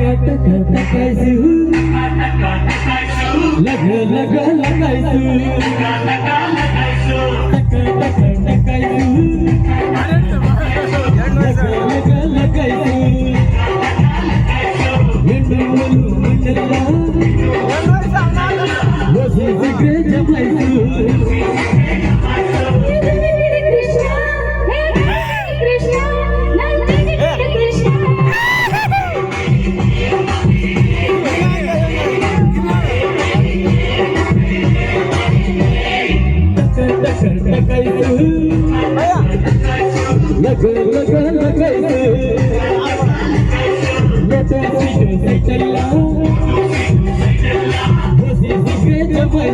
cà tất cả tất cả giữ là gờ là gờ là cái giữ tất cả tất cả tất cả giữ लगे लगे लगे बेटे सीखे से चला सीखे जमाई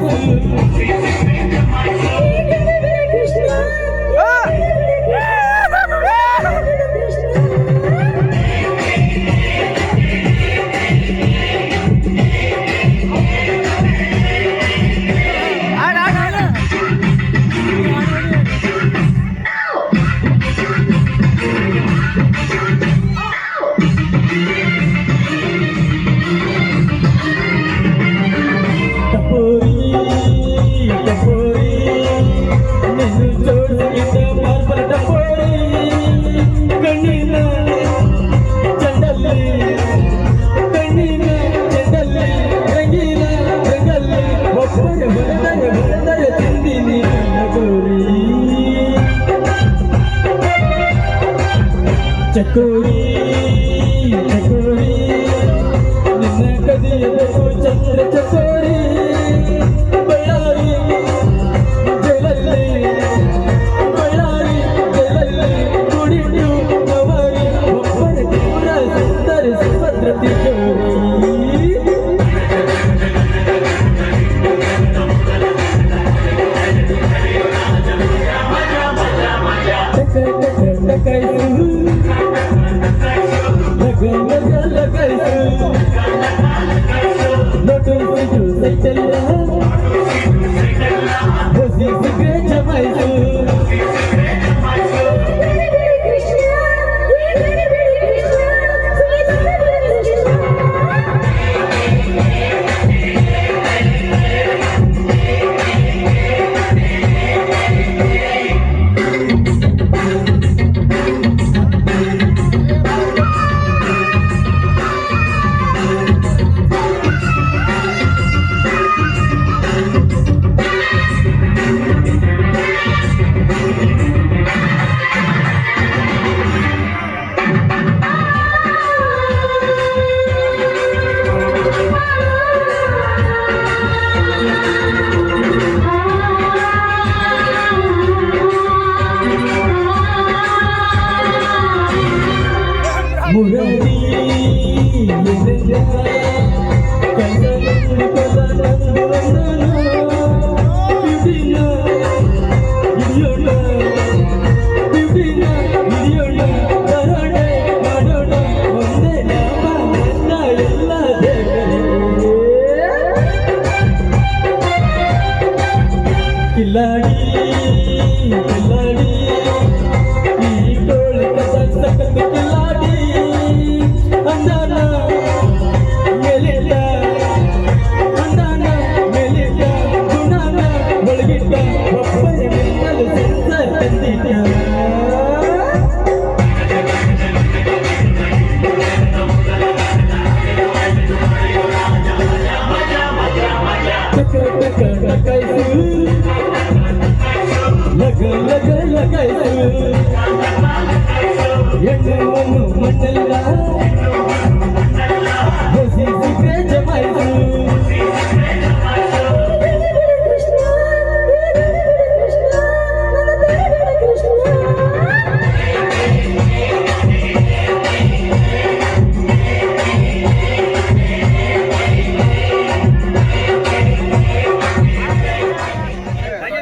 ಚಕೋರಿ ಚಕೋರಿ ನಿನ್ನ ಕದಿಯಬೇಕು ಚಂದ್ರ ಚಕೋರಿ Thank you. మురళీ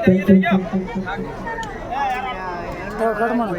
તો કડમણ